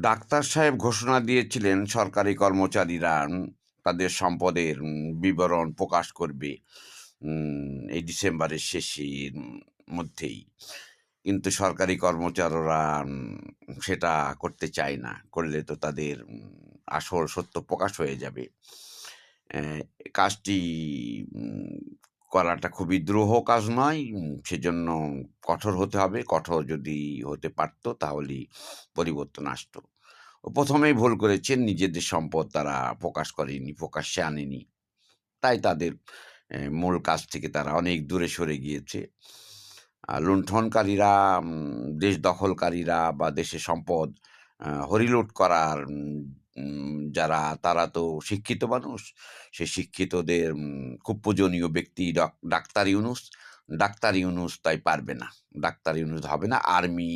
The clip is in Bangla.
ডাক্তার সাহেব ঘোষণা দিয়েছিলেন, সরকারি কর্মচারীরা তাদের সম্পদের বিবরণ প্রকাশ করবে এই ডিসেম্বরের শেষের মধ্যেই। কিন্তু সরকারি কর্মচারীরা সেটা করতে চায় না। করলে তো তাদের আসল সত্য প্রকাশ হয়ে যাবে। কাজটি করাটা খুবই দ্রূহ কাজ নয়। সেজন্য কঠোর হতে হবে। কঠোর যদি হতে পারত তাহলেই পরিবর্তন আসতো। ১ম ভুল করেছেন নিজেদের সম্পদ তারা প্রকাশ করেনি, প্রকাশ্যে আনেনি। তাই তাদের মূল কাজ থেকে তারা অনেক দূরে সরে গিয়েছে। লুণ্ঠনকারীরা দেশ দখলকারীরা বা দেশের সম্পদ হরিলুট করার যারা, তারা তো শিক্ষিত মানুষ। সে শিক্ষিতদের খুব পূজনীয় ব্যক্তি doc, doctor Yunus doctor Yunus তাই পারবে না। ডাক্তার ইউনুস হবে না। আর্মি